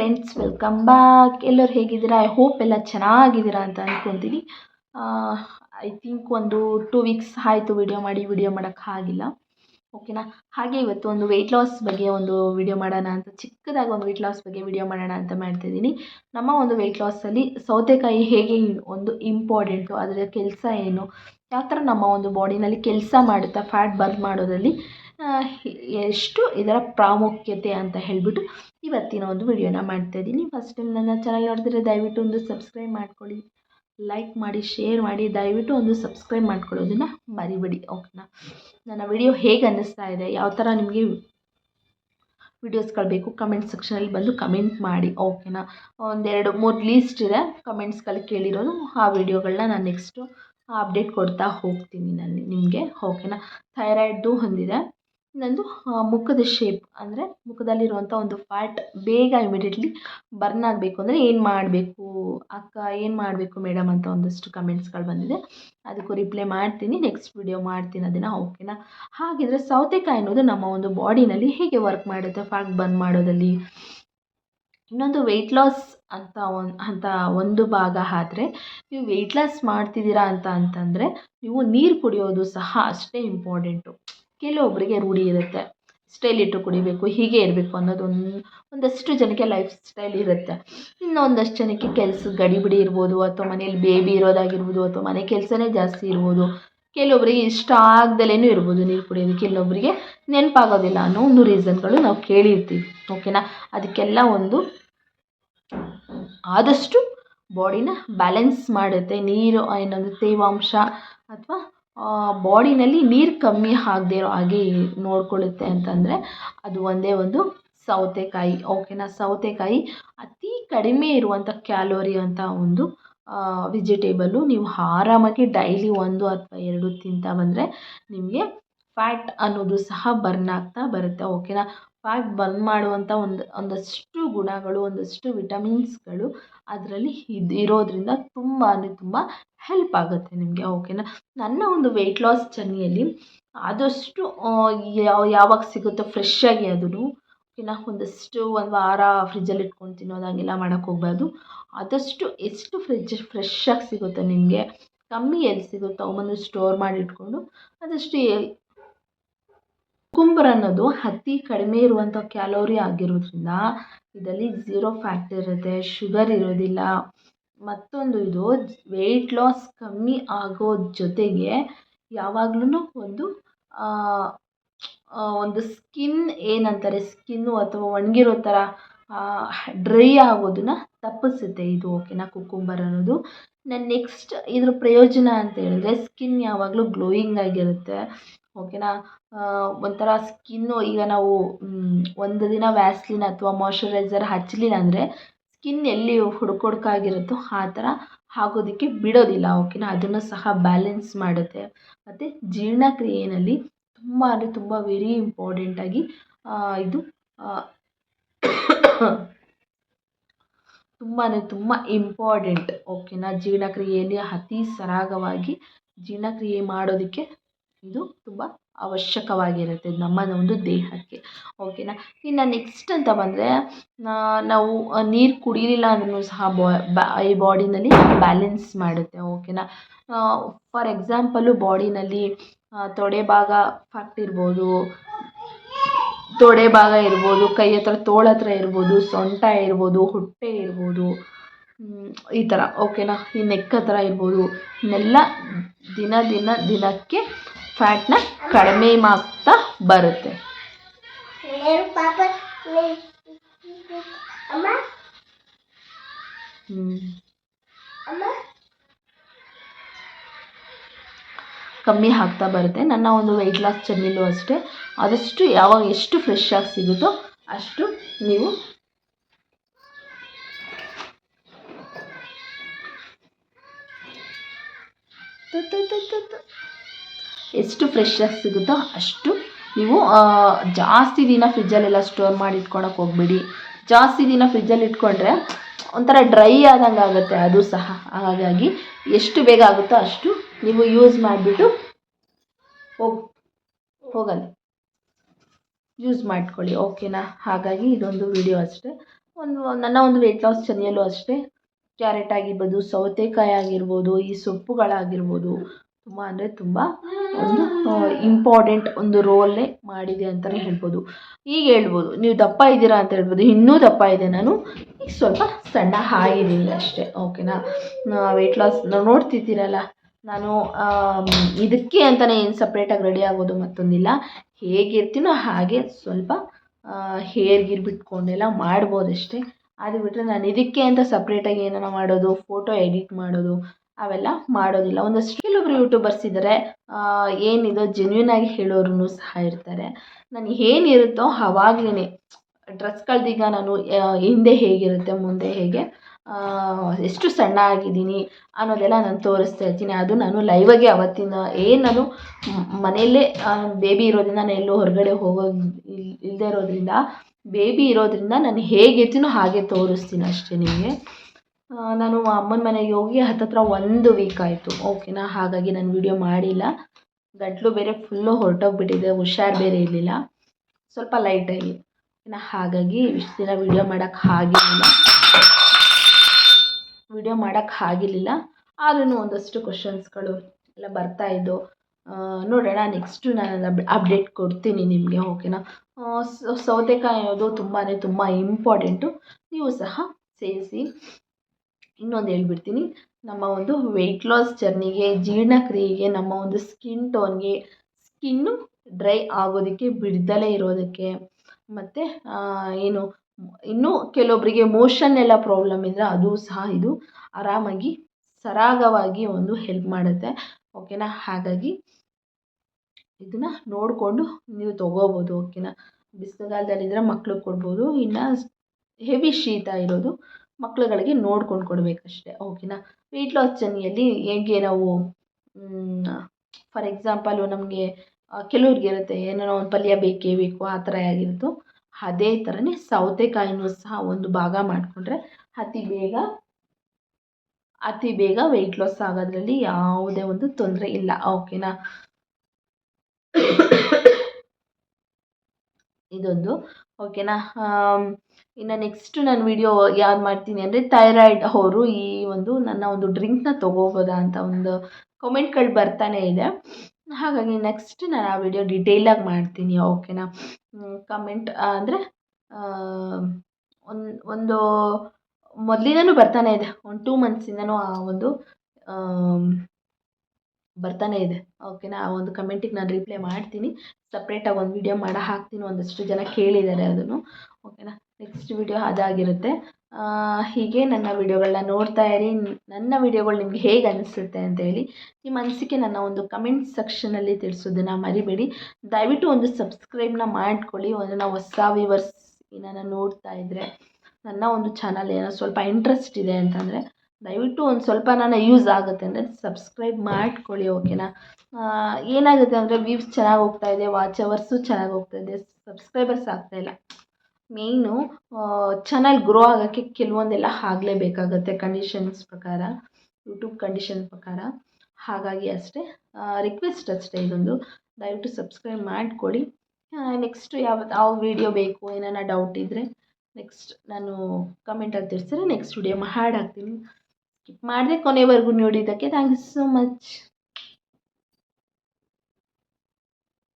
Friends welcome back ಎಲ್ಲರೂ ಹೇಗಿದ್ದೀರಾ? I hope ಎಲ್ಲ ಚೆನ್ನಾಗಿದ್ದೀರಾ ಅಂತ ಅಂದ್ಕೊತೀನಿ ಐ ಥಿಂಕ್ ಒಂದು ಟೂ ವೀಕ್ಸ್ ಆಯಿತು ವಿಡಿಯೋ ಮಾಡಿ ವಿಡಿಯೋ ಮಾಡೋಕ್ಕಾಗಿಲ್ಲ ಓಕೆನಾ ಹಾಗೆ ಇವತ್ತು ಒಂದು ವೆಯ್ಟ್ ಲಾಸ್ ಬಗ್ಗೆ ಒಂದು ವಿಡಿಯೋ ಮಾಡೋಣ ಅಂತ, ಚಿಕ್ಕದಾಗಿ ಒಂದು ವೆಯ್ಟ್ ಲಾಸ್ ಬಗ್ಗೆ ವಿಡಿಯೋ ಮಾಡೋಣ ಅಂತ ಮಾಡ್ತಿದ್ದೀನಿ ನಮ್ಮ ಒಂದು ವೆಯ್ಟ್ ಲಾಸಲ್ಲಿ ಸೌತೆಕಾಯಿ ಹೇಗೆ ಒಂದು ಇಂಪಾರ್ಟೆಂಟು ಅದರ ಕೆಲಸ ಏನು? ಯಾವ ಥರ ನಮ್ಮ ಒಂದು ಬಾಡಿನಲ್ಲಿ ಕೆಲಸ ಮಾಡುತ್ತಾ ಫ್ಯಾಟ್ ಬರ್ನ್ ಮಾಡೋದ್ರಲ್ಲಿ? ಎಷ್ಟು ಇದರ ಪ್ರಾಮುಖ್ಯತೆ ಅಂತ ಹೇಳಿಬಿಟ್ಟು ಇವತ್ತಿನ ಒಂದು ವಿಡಿಯೋನ ಮಾಡ್ತಾಯಿದ್ದೀನಿ ಫಸ್ಟ್ ಟೈಮ್ ನನ್ನ ಚಾನಲ್ ನೋಡಿದ್ರೆ ದಯವಿಟ್ಟು ಒಂದು ಸಬ್ಸ್ಕ್ರೈಬ್ ಮಾಡ್ಕೊಳ್ಳಿ. ಲೈಕ್ ಮಾಡಿ ಶೇರ್ ಮಾಡಿ, ದಯವಿಟ್ಟು ಒಂದು ಸಬ್ಸ್ಕ್ರೈಬ್ ಮಾಡ್ಕೊಳ್ಳೋದನ್ನು ಮರಿಬೇಡಿ ಓಕೆನಾ ನನ್ನ ವಿಡಿಯೋ ಹೇಗೆ ಅನ್ನಿಸ್ತಾ ಇದೆ, ಯಾವ ಥರ ನಿಮಗೆ ವಿಡಿಯೋಸ್ಗಳು ಬೇಕು ಕಮೆಂಟ್ ಸೆಕ್ಷನಲ್ಲಿ ಬಂದು ಕಮೆಂಟ್ ಮಾಡಿ ಓಕೆನಾ ಒಂದೆರಡು, ಮೂರು ಲೀಸ್ಟ್ ಇದೆ ಕಮೆಂಟ್ಸ್ಗಳು ಕೇಳಿರೋದು ಆ ವಿಡಿಯೋಗಳನ್ನ ನಾನು ನೆಕ್ಸ್ಟು ಅಪ್ಡೇಟ್ ಕೊಡ್ತಾ ಹೋಗ್ತೀನಿ ನಾನು, ನಿಮಗೆ ಓಕೆನಾ ಥೈರಾಯ್ಡ್ದು ಹೊಂದಿದೆ. ಇನ್ನೊಂದು ಮುಖದ ಶೇಪ್ ಅಂದರೆ ಮುಖದಲ್ಲಿರುವಂಥ ಒಂದು ಫ್ಯಾಟ್ ಬೇಗ ಇಮಿಡಿಯೇಟ್ಲಿ ಬರ್ನ್ ಆಗಬೇಕು ಅಂದರೆ ಏನು ಮಾಡಬೇಕು? ಅಕ್ಕ, ಏನು ಮಾಡಬೇಕು ಮೇಡಮ್ ಅಂತ ಒಂದಷ್ಟು ಕಮೆಂಟ್ಸ್ಗಳು ಬಂದಿದೆ. ಅದಕ್ಕೂ ರಿಪ್ಲೈ ಮಾಡ್ತೀನಿ. ನೆಕ್ಸ್ಟ್ ವಿಡಿಯೋ ಮಾಡ್ತೀನಿ ಅದನ್ನು ಓಕೆನಾ ಹಾಗಿದ್ರೆ ಸೌತೆಕಾಯಿ ಅನ್ನೋದು ನಮ್ಮ ಒಂದು ಬಾಡಿನಲ್ಲಿ ಹೇಗೆ ವರ್ಕ್ ಮಾಡುತ್ತೆ ಫ್ಯಾಟ್ ಬರ್ನ್ ಮಾಡೋದಲ್ಲಿ? ಇನ್ನೊಂದು ವೆಯ್ಟ್ ಲಾಸ್ ಅಂತ ಒಂದು ಅಂತ ಒಂದು ಭಾಗ ಆದರೆ, ನೀವು ವೆಯ್ಟ್ ಲಾಸ್ ಮಾಡ್ತಿದ್ದೀರಾ ಅಂತ ಅಂತಂದರೆ, ನೀವು ನೀರು ಕುಡಿಯೋದು ಸಹ ಅಷ್ಟೇ ಇಂಪಾರ್ಟೆಂಟು ಕೆಲವೊಬ್ಬರಿಗೆ ರೂಢಿ ಇರುತ್ತೆ. ಇಷ್ಟೇ ಲೀಟ್ರ್ ಕುಡಿಬೇಕು, ಹೀಗೆ ಇರಬೇಕು ಅನ್ನೋದು ಒಂದು, ಒಂದಷ್ಟು ಜನಕ್ಕೆ ಲೈಫ್ ಸ್ಟೈಲ್ ಇರುತ್ತೆ. ಇನ್ನು ಒಂದಷ್ಟು ಜನಕ್ಕೆ ಕೆಲಸ ಗಡಿಬಿಡಿ ಇರ್ಬೋದು, ಅಥವಾ ಮನೇಲಿ ಬೇಬಿ ಇರೋದಾಗಿರ್ಬೋದು, ಅಥವಾ ಮನೆ ಕೆಲಸನೇ ಜಾಸ್ತಿ ಇರ್ಬೋದು. ಕೆಲವೊಬ್ಬರಿಗೆ ಇಷ್ಟ ಆಗ್ದಲೇ ಇರ್ಬೋದು ನೀರು ಕುಡಿಯೋದು. ಕೆಲವೊಬ್ಬರಿಗೆ ನೆನಪಾಗೋದಿಲ್ಲ ಅನ್ನೋ ಒಂದು ರೀಸನ್ಗಳು ನಾವು ಕೇಳಿರ್ತೀವಿ ಓಕೆನಾ ಅದಕ್ಕೆಲ್ಲ ಒಂದು ಆದಷ್ಟು ಬಾಡಿನ ಬ್ಯಾಲೆನ್ಸ್ ಮಾಡುತ್ತೆ. ನೀರು ಏನೊಂದು ತೇವಾಂಶ, ಅಥವಾ ಬಾಡಿನಲ್ಲಿ ನೀರು ಕಮ್ಮಿ ಆಗದೇ ಇರೋ ಹಾಗೆ ನೋಡಿಕೊಳ್ಳುತ್ತೆ ಅಂತಂದರೆ ಅದು ಒಂದೇ ಒಂದು ಸೌತೆಕಾಯಿ. ಓಕೆನಾ ಸೌತೆಕಾಯಿ ಅತಿ ಕಡಿಮೆ ಇರುವಂಥ ಕ್ಯಾಲೋರಿ ಅಂತ ಒಂದು ವೆಜಿಟೇಬಲ್ಲು ನೀವು ಆರಾಮಾಗಿ ಡೈಲಿ ಒಂದು ಅಥವಾ ಎರಡು ತಿಂತಾ ಬಂದರೆ ನಿಮಗೆ ಫ್ಯಾಟ್ ಅನ್ನೋದು ಸಹ ಬರ್ನ್ ಆಗ್ತಾ ಬರುತ್ತೆ ಓಕೆನಾ ಫ್ಯಾಟ್ ಬರ್ನ್ ಮಾಡುವಂಥ ಒಂದು, ಒಂದಷ್ಟು ಗುಣಗಳು, ಒಂದಷ್ಟು ವಿಟಮಿನ್ಸ್ಗಳು ಅದರಲ್ಲಿ ಇದು, ಇರೋದರಿಂದ ತುಂಬ ಅಂದರೆ ತುಂಬ ಹೆಲ್ಪ್ ಆಗುತ್ತೆ ನಿಮಗೆ ಓಕೆನಾ ನನ್ನ ಒಂದು ವೆಯ್ಟ್ ಲಾಸ್ ಜರ್ನಿಯಲ್ಲಿ ಆದಷ್ಟು ಯಾವ ಯಾವಾಗ ಸಿಗುತ್ತೋ ಫ್ರೆಶ್ ಆಗಿ ಅದನ್ನು ಓಕೆನಾ ಒಂದಷ್ಟು ಒಂದು ವಾರ ಫ್ರಿಜ್ಜಲ್ಲಿ ಇಟ್ಕೊಂಡು ತಿನ್ನೋದು ಹಾಗೆಲ್ಲ ಮಾಡೋಕ್ಕೆ ಹೋಗ್ಬಾರ್ದು. ಆದಷ್ಟು ಎಷ್ಟು ಫ್ರಿಜ್ ಆಗಿ ಸಿಗುತ್ತೆ ನಿಮಗೆ? ಕಮ್ಮಿ ಎಲ್ಲಿ ಸಿಗುತ್ತೋ ಅವನು ಸ್ಟೋರ್ ಮಾಡಿ ಇಟ್ಕೊಂಡು, ಆದಷ್ಟು ಕುಕುಂಬರ್ ಅನ್ನೋದು ಅತಿ ಕಡಿಮೆ ಇರುವಂಥ ಕ್ಯಾಲೋರಿ ಆಗಿರೋದ್ರಿಂದ ಇದರಲ್ಲಿ ಝೀರೋ ಫ್ಯಾಟ್ ಇರುತ್ತೆ ಶುಗರ್ ಇರೋದಿಲ್ಲ. ಮತ್ತೊಂದು ಇದು ವೆಯ್ಟ್ ಲಾಸ್ ಕಮ್ಮಿ ಆಗೋ ಜೊತೆಗೆ ಯಾವಾಗ್ಲೂ ಒಂದು ಒಂದು ಸ್ಕಿನ್ ಏನಂತಾರೆ ಸ್ಕಿನ್ನು ಅಥವಾ ಒಣಗಿರೋ ಥರ ಡ್ರೈ ಆಗೋದನ್ನು ತಪ್ಪಿಸುತ್ತೆ ಇದು ಓಕೆನಾ ಕುಕುಂಬರ್ ಅನ್ನೋದು. ನಾನು ನೆಕ್ಸ್ಟ್ ಇದ್ರ ಪ್ರಯೋಜನ ಅಂತ ಹೇಳಿದ್ರೆ ಸ್ಕಿನ್ ಯಾವಾಗಲೂ ಗ್ಲೋಯಿಂಗ್ ಆಗಿರುತ್ತೆ. ಓಕೆನಾ ಒಂಥರ ಸ್ಕಿನ್ನು ಈಗ ನಾವು ಒಂದು ದಿನ ವ್ಯಾಸ್ಲಿನ್ ಅಥವಾ ಮಾಯ್ಶ್ಚರೈಸರ್ ಹಚ್ಚಲಿಲ್ಲ ಅಂದರೆ ಸ್ಕಿನ್ ಎಲ್ಲಿ ಹುಡುಕೊಡ್ಕಾಗಿರುತ್ತೋ ಆ ಥರ ಆಗೋದಕ್ಕೆ ಬಿಡೋದಿಲ್ಲ ಓಕೆನಾ ಅದನ್ನು ಸಹ ಬ್ಯಾಲೆನ್ಸ್ ಮಾಡುತ್ತೆ. ಮತ್ತು ಜೀರ್ಣಕ್ರಿಯೆಯಲ್ಲಿ ತುಂಬ ಅಂದರೆ ತುಂಬ ವೆರಿ ಇಂಪಾರ್ಟೆಂಟಾಗಿ ಇದು ತುಂಬ ಅಂದರೆ ತುಂಬ ಇಂಪಾರ್ಟೆಂಟ್ ಓಕೆನಾ ಜೀರ್ಣಕ್ರಿಯೆಯಲ್ಲಿ ಅತಿ ಸರಾಗವಾಗಿ ಜೀರ್ಣಕ್ರಿಯೆ ಮಾಡೋದಕ್ಕೆ ಇದು ತುಂಬ ಅವಶ್ಯಕವಾಗಿರುತ್ತೆ ನಮ್ಮ ಒಂದು ದೇಹಕ್ಕೆ. ಓಕೆನಾ ಇನ್ನು ನೆಕ್ಸ್ಟ್ ಅಂತ ಬಂದರೆ ನಾವು ನೀರು ಕುಡಿಲಿಲ್ಲ ಅಂದ್ರೂ ಸಹ ಈ ಬಾಡಿನಲ್ಲಿ ಬ್ಯಾಲೆನ್ಸ್ ಮಾಡುತ್ತೆ. ಓಕೆನಾ ಫಾರ್ ಎಕ್ಸಾಂಪಲು ಬಾಡಿನಲ್ಲಿ ತೊಡೆ ಭಾಗ ಫ್ಯಾಟ್ ಇರ್ಬೋದು, ತೊಡೆ ಭಾಗ ಇರ್ಬೋದು, ಕೈ ಹತ್ರ ತೋಳ ಹತ್ರ ಇರ್ಬೋದು, ಸೊಂಟ ಇರ್ಬೋದು, ಹೊಟ್ಟೆ ಇರ್ಬೋದು ಈ ಥರ ಓಕೆನಾ ಈ ನೆಕ್ ಹತ್ರ ಇರ್ಬೋದು. ಇವನ್ನೆಲ್ಲ ದಿನ ದಿನ ದಿನಕ್ಕೆ ಫ್ಯಾಟ್ನ ಕಡಿಮೆ ಮಾಡ್ತಾ ಬರುತ್ತೆ. ಕಮ್ಮಿ ಆಗ್ತಾ ಬರುತ್ತೆ. ನನ್ನ ಒಂದು ವೆಯ್ಟ್ ಲಾಸ್ ಜರ್ನಿಲೂ ಅಷ್ಟೇ. ಆದಷ್ಟು ಯಾವಾಗ ಎಷ್ಟು ಫ್ರೆಶ್ ಆಗಿ ಸಿಗುತ್ತೋ ಅಷ್ಟು ನೀವು ಎಷ್ಟು ಫ್ರೆಶ್ ಆಗಿ ಸಿಗುತ್ತೋ ಅಷ್ಟು ನೀವು ಜಾಸ್ತಿ ದಿನ ಫ್ರಿಜ್ಜಲ್ಲೆಲ್ಲ ಸ್ಟೋರ್ ಮಾಡಿ ಇಟ್ಕೊಳಕ್ಕೆ ಹೋಗ್ಬೇಡಿ. ಜಾಸ್ತಿ ದಿನ ಫ್ರಿಜ್ಜಲ್ಲಿ ಇಟ್ಕೊಂಡ್ರೆ ಒಂಥರ ಡ್ರೈ ಆದಂಗೆ ಆಗುತ್ತೆ, ಅದು ಸಹ. ಹಾಗಾಗಿ ಎಷ್ಟು ಬೇಗ ಆಗುತ್ತೋ ಅಷ್ಟು ನೀವು ಯೂಸ್ ಮಾಡಿಬಿಟ್ಟು ಹೋಗಿ ಹೋಗಲ್ಲ ಯೂಸ್ ಮಾಡ್ಕೊಳ್ಳಿ, ಓಕೆನಾ? ಹಾಗಾಗಿ ಇದೊಂದು ವಿಡಿಯೋ ಅಷ್ಟೇ. ಒಂದು, ನನ್ನ ಒಂದು ವೆಯ್ಟ್ ಲಾಸ್ ಜರ್ನಿಯಲ್ಲೂ ಅಷ್ಟೇ. ಕ್ಯಾರೆಟ್ ಆಗಿರ್ಬೋದು, ಸೌತೆಕಾಯಿ ಆಗಿರ್ಬೋದು, ಈ ಸೊಪ್ಪುಗಳಾಗಿರ್ಬೋದು ತುಂಬ ಅಂದರೆ ತುಂಬ ಒಂದು ಇಂಪಾರ್ಟೆಂಟ್ ಒಂದು ರೋಲೇ ಮಾಡಿದೆ ಅಂತಲೇ ಹೇಳ್ಬೋದು. ಈಗ ಹೇಳ್ಬೋದು ನೀವು ದಪ್ಪ ಇದ್ದೀರಾ ಅಂತ ಹೇಳ್ಬೋದು. ಇನ್ನೂ ದಪ್ಪ ಇದೆ ನಾನು. ಈಗ ಸ್ವಲ್ಪ ಸಣ್ಣ ಆಗಿದ್ದೀನಿ ಅಷ್ಟೇ ಓಕೆನಾ ವೆಯ್ಟ್ ಲಾಸ್ ನೋಡ್ತಿದ್ದೀರಲ್ಲ ನಾನು ಇದಕ್ಕೆ ಅಂತಲೇ ಏನು ಸಪ್ರೇಟಾಗಿ ರೆಡಿ ಆಗೋದು ಮತ್ತೊಂದಿಲ್ಲ. ಹೇಗಿರ್ತೀನೋ ಹಾಗೆ ಸ್ವಲ್ಪ ಹೇರ್ ಗೀರ್ ಬಿಟ್ಕೊಂಡೆಲ್ಲ ಮಾಡ್ಬೋದಷ್ಟೇ. ಅದು ಬಿಟ್ಟರೆ ನಾನು ಇದಕ್ಕೆ ಅಂತ ಸಪ್ರೇಟಾಗಿ ಏನಾರ ಮಾಡೋದು ಫೋಟೋ ಎಡಿಟ್ ಮಾಡೋದು ಅವೆಲ್ಲ ಮಾಡೋದಿಲ್ಲ. ಒಂದಷ್ಟು ಕೆಲವೊಬ್ರು ಯೂಟ್ಯೂಬರ್ಸ್ ಇದ್ದಾರೆ ಏನಿದೋ ಜೆನ್ಯೂನ್ ಆಗಿ ಹೇಳೋರು ಸಹ ಇರ್ತಾರೆ. ನಾನು ಏನಿರುತ್ತೋ ಅವಾಗ್ಲೇ ಡ್ರೆಸ್ಗಳ್ದೀಗ ನಾನು ಹಿಂದೆ ಹೇಗಿರುತ್ತೆ, ಮುಂದೆ ಹೇಗೆ ಎಷ್ಟು ಸಣ್ಣ ಆಗಿದ್ದೀನಿ ಅನ್ನೋದೆಲ್ಲ ನಾನು ತೋರಿಸ್ತಾ ಇರ್ತೀನಿ. ಅದು ನಾನು ಲೈವಾಗಿ ಅವತ್ತಿನ ಏನು ನಾನು ಮನೆಯಲ್ಲೇ ಬೇಬಿ ಇರೋದ್ರಿಂದ, ನಾನು ಎಲ್ಲೂ ಹೊರಗಡೆ ಹೋಗೋ ಇಲ್ಲದೆ ಇರೋದ್ರಿಂದ ಬೇಬಿ ಇರೋದ್ರಿಂದ ನಾನು ಹೇಗಿರ್ತೀನೋ ಹಾಗೆ ತೋರಿಸ್ತೀನಿ ಅಷ್ಟೇ ನಿಮಗೆ. ನಾನು ಅಮ್ಮನ ಮನೆಗೆ ಹೋಗಿ ಹತ್ತತ್ರ ಒಂದು ವೀಕ್ ಆಯಿತು. ಓಕೆನಾ ಹಾಗಾಗಿ ನಾನು ವೀಡಿಯೋ ಮಾಡಿಲ್ಲ. ಗಂಟಲು ಬೇರೆ ಫುಲ್ಲು ಹೊರಟೋಗ್ಬಿಟ್ಟಿದೆ, ಹುಷಾರು ಬೇರೆ ಇರಲಿಲ್ಲ. ಸ್ವಲ್ಪ ಲೈಟಾಗಿ ನಾ ಹಾಗಾಗಿ ಇಷ್ಟು ದಿನ ವೀಡಿಯೋ ಮಾಡೋಕ್ಕೆ ಆಗಿರಲಿಲ್ಲ. ವಿಡಿಯೋ ಮಾಡೋಕ್ಕೆ ಆಗಿರಲಿಲ್ಲ. ಆದ್ರೂ ಒಂದಷ್ಟು ಕ್ವಶನ್ಸ್ಗಳು ಎಲ್ಲ ಬರ್ತಾಯಿದ್ದು ನೋಡೋಣ ನೆಕ್ಸ್ಟು ನಾನು ಅಪ್ಡೇಟ್ ಕೊಡ್ತೀನಿ ನಿಮಗೆ ಓಕೆನಾ ಸೌತೆಕಾಯಿ ಅನ್ನೋದು ತುಂಬಾ ತುಂಬ ಇಂಪಾರ್ಟೆಂಟು ನೀವು ಸಹ ಸೇವಿಸಿ ಇನ್ನೊಂದು ಹೇಳ್ಬಿಡ್ತೀನಿ. ನಮ್ಮ ಒಂದು ವೆಯ್ಟ್ ಲಾಸ್ ಜರ್ನಿಗೆ ಜೀರ್ಣಕ್ರಿಯೆಗೆ, ನಮ್ಮ ಒಂದು ಸ್ಕಿನ್ ಟೋನ್ಗೆ ಸ್ಕಿನ್ನು ಡ್ರೈ ಆಗೋದಕ್ಕೆ, ಬಿಡ್ದಲೇ ಇರೋದಕ್ಕೆ, ಮತ್ತು ಏನು, ಇನ್ನೂ ಕೆಲವೊಬ್ಬರಿಗೆ ಮೋಷನ್ ಎಲ್ಲ ಪ್ರಾಬ್ಲಮ್ ಇದ್ದರೆ ಅದು ಸಹ ಇದು ಆರಾಮಾಗಿ, ಸರಾಗವಾಗಿ ಒಂದು ಹೆಲ್ಪ್ ಮಾಡುತ್ತೆ. ಓಕೆನಾ ಹಾಗಾಗಿ, ಇದನ್ನು ನೋಡಿಕೊಂಡು ನೀವು ತೊಗೋಬೋದು ಓಕೆನಾ ಬಿಸಿಲುಗಾಲದಲ್ಲಿದ್ದರೆ ಮಕ್ಳಿಗೆ ಕೊಡ್ಬೋದು, ಇನ್ನು ಹೆವಿ ಶೀತ ಇರೋದು ಮಕ್ಳುಗಳಿಗೆ ನೋಡ್ಕೊಂಡು ಕೊಡಬೇಕಷ್ಟೆ ಓಕೆನಾ ವೆಯ್ಟ್ ಲಾಸ್ ಜರ್ನಿಯಲ್ಲಿ ಹೇಗೆ ನಾವು ಫಾರ್ ಎಕ್ಸಾಂಪಲು ನಮಗೆ ಕೆಲವ್ರಿಗೆ ಇರುತ್ತೆ ಏನಾರ ಒಂದು ಪಲ್ಯ ಬೇಕೇ ಬೇಕು, ಆ ಥರ ಆಗಿರುತ್ತೋ ಅದೇ ಥರನೇ ಸೌತೆಕಾಯಿನೂ ಸಹ ಒಂದು ಭಾಗ ಮಾಡಿಕೊಂಡ್ರೆ ಅತಿ ಬೇಗ ಅತಿ ಬೇಗ ವೆಯ್ಟ್ ಲಾಸ್ ಆಗೋದ್ರಲ್ಲಿ ಯಾವುದೇ ಒಂದು ತೊಂದರೆ ಇಲ್ಲ ಓಕೆನಾ ಇದೊಂದು. ಓಕೆನಾ ಇನ್ನು ನೆಕ್ಸ್ಟ್ ನಾನು ವಿಡಿಯೋ ಯಾವ್ದು ಮಾಡ್ತೀನಿ ಅಂದರೆ ಥೈರಾಯ್ಡ್ ಅವರು ಈ ಒಂದು ನನ್ನ ಒಂದು ಡ್ರಿಂಕ್ನ ತೊಗೋಬೋದಾ ಅಂತ ಒಂದು ಕಮೆಂಟ್ಗಳು ಬರ್ತಾನೆ ಇದೆ. ಹಾಗಾಗಿ ನೆಕ್ಸ್ಟ್ ನಾನು ಆ ವಿಡಿಯೋ ಡಿಟೇಲಾಗಿ ಮಾಡ್ತೀನಿ ಓಕೆನಾ ಕಮೆಂಟ್ ಅಂದರೆ ಒಂದು ಒಂದು ಮೊದಲಿಂದನೂ ಬರ್ತಾನೆ ಇದೆ. ಒಂದು ಟೂ ಮಂತ್ಸಿಂದನೂ ಆ ಒಂದು ಬರ್ತಾನೆ ಇದೆ. ಓಕೆನಾ ಆ ಒಂದು ಕಮೆಂಟಿಗೆ ನಾನು ರಿಪ್ಲೈ ಮಾಡ್ತೀನಿ. ಸಪ್ರೇಟಾಗಿ ಒಂದು ವಿಡಿಯೋ ಮಾಡಿ, ಹಾಕ್ತೀನಿ ಒಂದಷ್ಟು ಜನ ಕೇಳಿದ್ದಾರೆ ಅದನ್ನು. ಓಕೆನಾ ನೆಕ್ಸ್ಟ್ ವಿಡಿಯೋ ಅದಾಗಿರುತ್ತೆ. ಹೀಗೆ ನನ್ನ ವಿಡಿಯೋಗಳನ್ನ ನೋಡ್ತಾ ಇರಿ. ನನ್ನ ವಿಡಿಯೋಗಳು ನಿಮ್ಗೆ ಹೇಗೆ ಅನಿಸುತ್ತೆ ಅಂತ ಹೇಳಿ ನಿಮ್ಮ ಅನಿಸಿಕೆ ನನ್ನ ಒಂದು ಕಮೆಂಟ್ ಸೆಕ್ಷನಲ್ಲಿ ತಿಳಿಸೋದನ್ನು ಮರಿಬೇಡಿ. ದಯವಿಟ್ಟು ಒಂದು ಸಬ್ಸ್ಕ್ರೈಬ್ನ ಮಾಡ್ಕೊಳ್ಳಿ. ಒಂದು ನಾವು ಹೊಸ ವ್ಯೂವರ್ಸ್ ಏನನ್ನ ನೋಡ್ತಾ ಇದ್ದರೆ ನನ್ನ ಒಂದು ಚಾನಲ್ ಏನೋ ಸ್ವಲ್ಪ ಇಂಟ್ರೆಸ್ಟ್ ಇದೆ ಅಂತಂದರೆ ದಯವಿಟ್ಟು ಒಂದು ಸ್ವಲ್ಪ ನಾನು ಯೂಸ್ ಆಗುತ್ತೆ ಅಂದರೆ ಸಬ್ಸ್ಕ್ರೈಬ್ ಮಾಡ್ಕೊಳ್ಳಿ ಓಕೆನಾ ಏನಾಗುತ್ತೆ ಅಂದರೆ ವ್ಯೂವ್ಸ್ ಚೆನ್ನಾಗಿ ಹೋಗ್ತಾ ಇದೆ ವಾಚ್ ಅವರ್ಸು ಚೆನ್ನಾಗಿ ಹೋಗ್ತಾ ಇದೆ ಸಬ್ಸ್ಕ್ರೈಬರ್ಸ್ ಇಲ್ಲ. ಮೇಯ್ನು ಚಾನಲ್ ಗ್ರೋ ಆಗೋಕ್ಕೆ ಕೆಲವೊಂದೆಲ್ಲ ಆಗಲೇಬೇಕಾಗತ್ತೆ ಕಂಡೀಷನ್ಸ್ ಪ್ರಕಾರ ಯೂಟ್ಯೂಬ್ ಕಂಡೀಷನ್ ಪ್ರಕಾರ. ಹಾಗಾಗಿ ಅಷ್ಟೇ ರಿಕ್ವೆಸ್ಟ್ ಅಷ್ಟೇ ಇದೊಂದು. ದಯವಿಟ್ಟು ಸಬ್ಸ್ಕ್ರೈಬ್ ಮಾಡಿಕೊಳ್ಳಿ. ನೆಕ್ಸ್ಟ್ ಯಾವ ಯಾವ ವೀಡಿಯೋ ಬೇಕು ಏನಾರ ಡೌಟ್ ಇದ್ದರೆ ನೆಕ್ಸ್ಟ್ ನಾನು ಕಮೆಂಟಲ್ಲಿ ತಿಳಿಸಿದ್ರೆ ನೆಕ್ಸ್ಟ್ ವಿಡಿಯೋ ಹಾಡ್ ಹಾಕ್ತೀನಿ. ಸ್ಕಿಪ್ ಮಾಡದೆ ಕೊನೆವರೆಗೂ ನೋಡಿದ್ದಕ್ಕೆ ಥ್ಯಾಂಕ್ ಯು ಸೋ ಮಚ್